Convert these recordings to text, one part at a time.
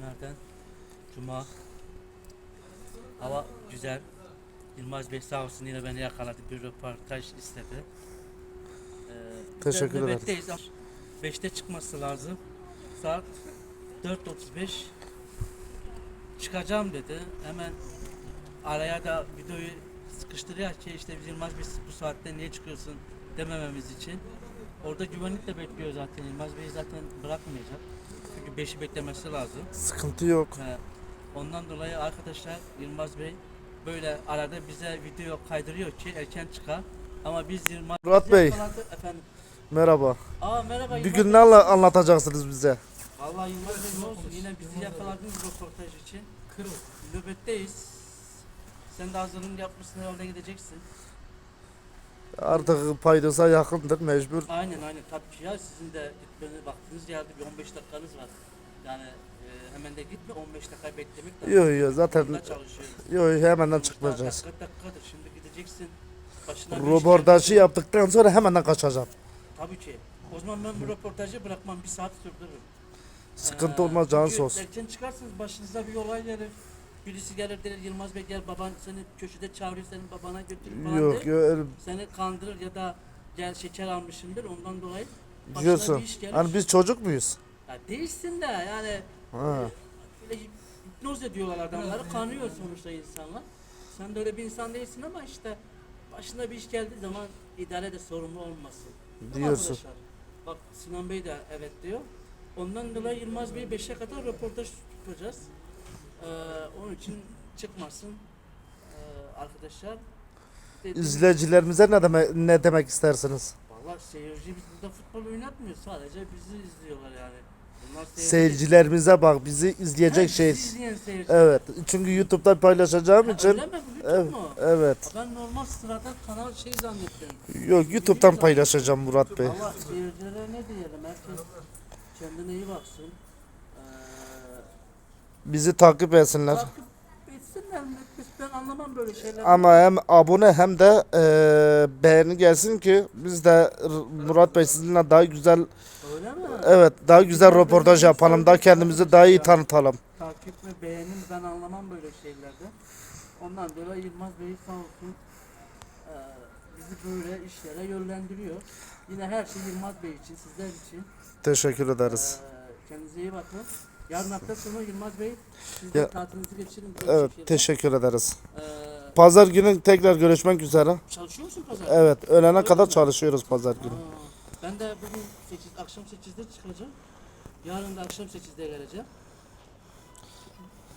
günlerden Cuma. Hava güzel. Yılmaz Bey sağ olsun yine beni yakaladı. Bir röportaj istedi. Ee, Teşekkür ederim. nöbetteyiz. 5'te çıkması lazım. Saat 4.35 çıkacağım dedi. Hemen araya da videoyu sıkıştırıyor ki işte biz Yılmaz Bey bu saatte niye çıkıyorsun demememiz için. Orada güvenlik de bekliyor zaten. Yılmaz Bey zaten bırakmayacak. Çünkü 5'i beklemesi lazım. Sıkıntı yok. He, Ondan dolayı arkadaşlar Yılmaz Bey böyle arada bize video kaydırıyor ki erken çıkar. Ama biz Yılmaz Murat Bey. Efendim. Merhaba. Aa merhaba Bir Yılmaz gün Bey. ne anla- anlatacaksınız bize? Vallahi Yılmaz Bey ne olsun yine bizi yakaladınız röportaj için. Kırıl. Nöbetteyiz. Sen de hazırlığını yapmışsın herhalde gideceksin. Artık paydosa yakındır mecbur. Aynen aynen tabii ki ya sizin de gitmene vaktiniz geldi bir 15 dakikanız var. Yani e, hemen de gitme 15 dakika beklemek lazım. Yok yok zaten Burada çalışıyoruz. yok hemenden çıkmayacağız. Dakika dakikadır şimdi gideceksin. Başına bir iş Röportajı geldi. yaptıktan sonra hemenden kaçacağım. Tabii ki. O zaman ben bu röportajı bırakmam bir saat sürdürürüm. Sıkıntı Ee, olmaz canı çünkü olsun. Erken çıkarsınız başınıza bir olay gelir. Birisi gelir der Yılmaz Bey gel baban seni köşede çağırıyor senin babana götür falan Yok der. yok öyle Seni kandırır ya da gel şeker almışımdır ondan dolayı başına diyorsun. bir iş gelir. Hani biz çocuk muyuz? Ya değilsin de yani Ha. böyle hipnoz ediyorlar adamları kanıyor sonuçta insanlar. Sen de öyle bir insan değilsin ama işte başına bir iş geldiği zaman idare de sorumlu olmasın. Diyorsun. arkadaşlar? Bak Sinan Bey de evet diyor. Ondan dolayı Yılmaz Bey 5'e kadar röportaj tutacağız. Ee, onun için çıkmasın ee, arkadaşlar. Dedim, İzleyicilerimize ne demek ne demek istersiniz? Valla seyirci biz burada futbol oynatmıyor sadece bizi izliyorlar yani. Bunlar seyirci- Seyircilerimize bak bizi Ha, izleyecek bizi şey. izleyen seyirci. Evet. Çünkü YouTube'da paylaşacağım Ha, için Öyle mi? Bu YouTube Evet, mu? evet. Ben normal sıradan kanal şey zannettim. Yok YouTube'dan paylaşacağım Murat Bey. Allah seyircilere ne diyelim? Herkes kendine iyi baksın. Bizi takip etsinler. takip etsinler mi? Ben anlamam böyle şeyler. Ama hem abone hem de eee, beğeni gelsin ki biz de Murat Bey sizinle daha güzel Öyle mi? evet daha güzel röportaj yapalım. Daha kendimizi daha iyi tanıtalım. Takip ve beğenim ben anlamam böyle şeylerde. Ondan dolayı Yılmaz Bey sağ olsun ee, bizi böyle işlere yönlendiriyor. Yine her şey Yılmaz Bey için, sizler için. Teşekkür ederiz. Ee, kendinize iyi bakın. Yarın hafta sonu Yılmaz Bey siz de Ya- tatilinizi geçirin. Evet Teşekkür teşekkür ederiz. Ee, Pazar günü tekrar görüşmek üzere. çalışıyor musun pazar? Evet öğlene kadar çalışıyoruz pazar günü. Aa, ben de bugün 8, akşam 8'de çıkacağım. Yarın da akşam 8'de geleceğim.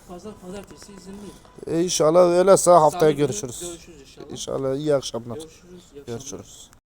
Pazar pazartesi izinliyim. E, İnşallah öyleyse haftaya günü görüşürüz. Görüşürüz inşallah. İnşallah iyi akşamlar. Görüşürüz. iyi akşamlar. Görüşürüz.